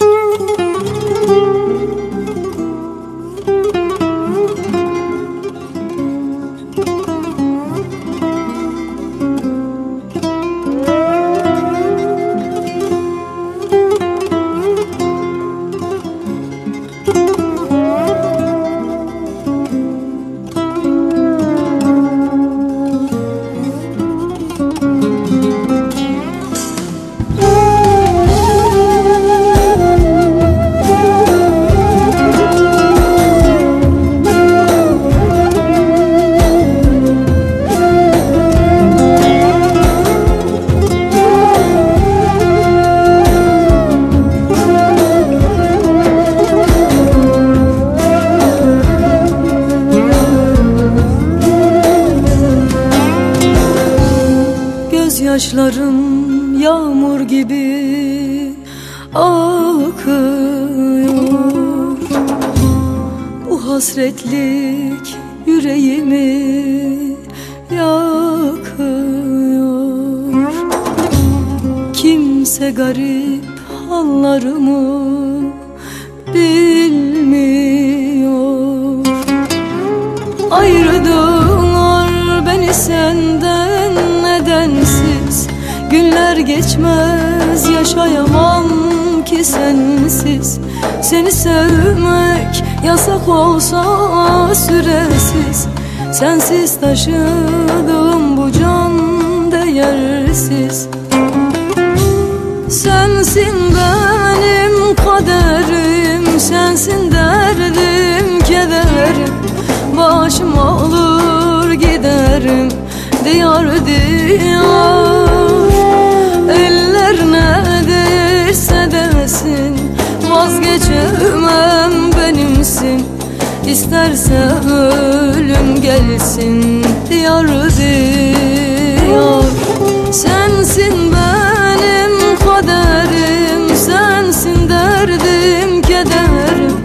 you. Gözyaşlarım yağmur gibi akıyor. Bu hasretlik yüreğimi yakıyor. Kimse garip hallarımı bilmiyor Günler geçmez yaşayamam ki sensiz. Seni sevmek yasak olsa süresiz. Sensiz taşıdığım bu can değersiz. Sensin benim kaderim Sensin derdim kederim. Başım olur giderim Diyar diyar Vazgeçemem benimsin. İsterse ölüm gelsin Diyar diyar. Sensin benim kaderim Sensin derdim kederim.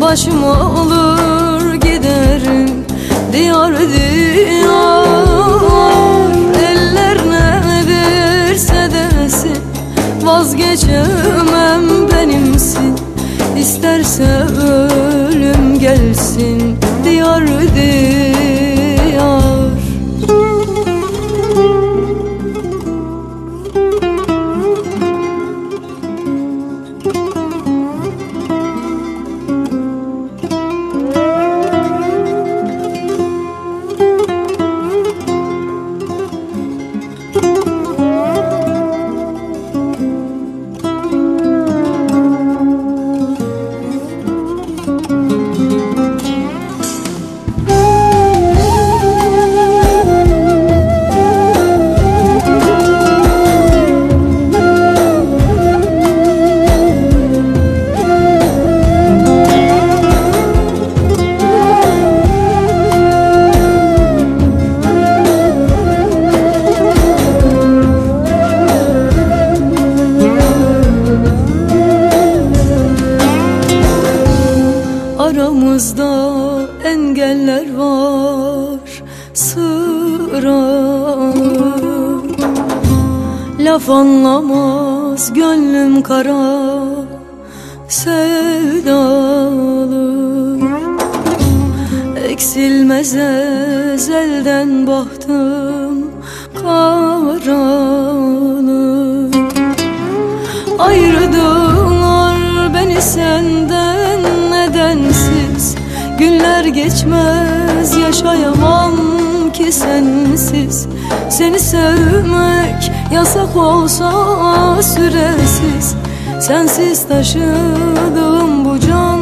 Başım olur giderim Diyar diyar İsterse Aramızda engeller var. Sıralı Laf anlamaz gönlüm kara. Sevdalı. Eksilmez ezelden bahtım karalı Günler geçmez yaşayamam ki sensiz. Seni sevmek yasak olsa süresiz. Sensiz taşıdığım bu can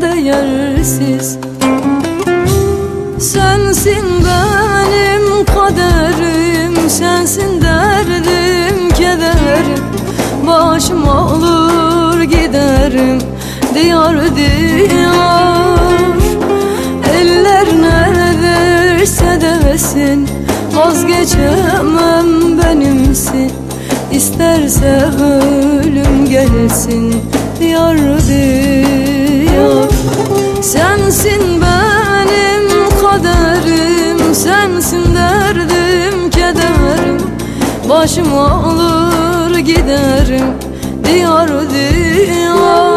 değersiz. Sensin benim kaderim Sensin derdim kederim. Başım olur giderim Diyar diyar Geçemem benimsin. İsterse ölüm gelsin. Yar diyar Sensin benim kaderim. Sensin derdim kederim. Başım alır giderim. Diyar diyar